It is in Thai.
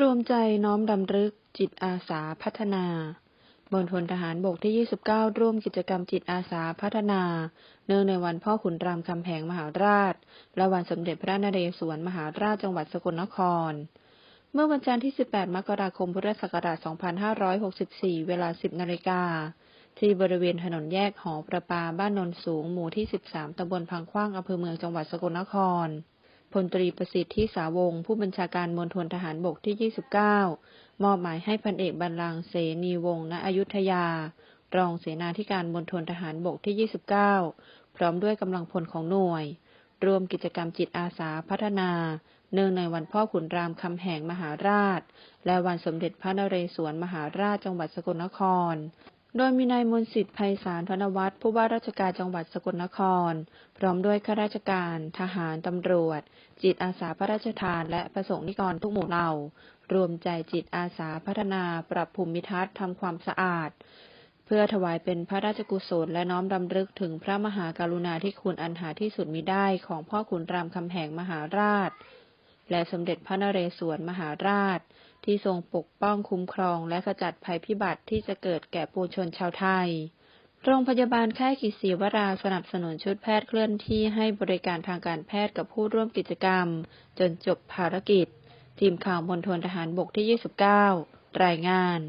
รวมใจน้อมรำลึกจิตอาสาพัฒนาบนทนทหารบกที่ 29 ร่วมกิจกรรมจิตอาสาพัฒนา เนื่องในวันพ่อขุนรามคำแหงมหาราช และวันสมเด็จพระนเรศวรมหาราชจังหวัดสกลนคร เมื่อวันจันทร์ที่ 18 มกราคม พุทธศักราช 2564 เวลา 10 นาฬิกา ที่บริเวณถนนแยกหอประปาบ้านนนสูง หมู่ที่ 13 ตำบลพังขว้างอำเภอเมืองจังหวัดสกลนคร พลตรีประสิทธิ์ที่สาวง ผู้บัญชาการมณฑลทหารบกที่ 29 มอบหมายให้พันเอกบรรลังเสนีวงศ์ณอยุธยา รองเสนาธิการมณฑลทหารบกที่ 29 พร้อมด้วยกำลังพลของหน่วย รวมกิจกรรมจิตอาสาพัฒนา เนื่องในวันพ่อขุนรามคำแหงมหาราช และวันสมเด็จพระนเรศวรมหาราชจังหวัดสกลนคร โดยมีนายมนสิทธิ์ไพศาลธนวัฒน์ผู้ว่าราชการจังหวัดสกลนคร พร้อมด้วยข้าราชการ ทหาร ตำรวจ จิตอาสาพระราชทาน และประสงค์นิกรทุกหมู่เหล่า รวมใจจิตอาสาพัฒนาปรับภูมิทัศน์ทำความสะอาด เพื่อถวายเป็นพระราชกุศลและน้อมรำลึกถึงพระมหากรุณาธิคุณอันหาที่สุดมิได้ของพ่อขุนรามคำแหงมหาราช และสมเด็จพระนเรศวรมหาราช ที่ทรงปกป้องคุ้มครองและขจัดภัยพิบัติที่จะเกิดแก่ปวงชนชาวไทย โรงพยาบาลค่ายกิศีวราสนับสนุนชุดแพทย์เคลื่อนที่ให้บริการทางการแพทย์กับผู้ร่วมกิจกรรม จนจบภารกิจ ทีมข่าวมณฑลทหารบกที่ 29 รายงาน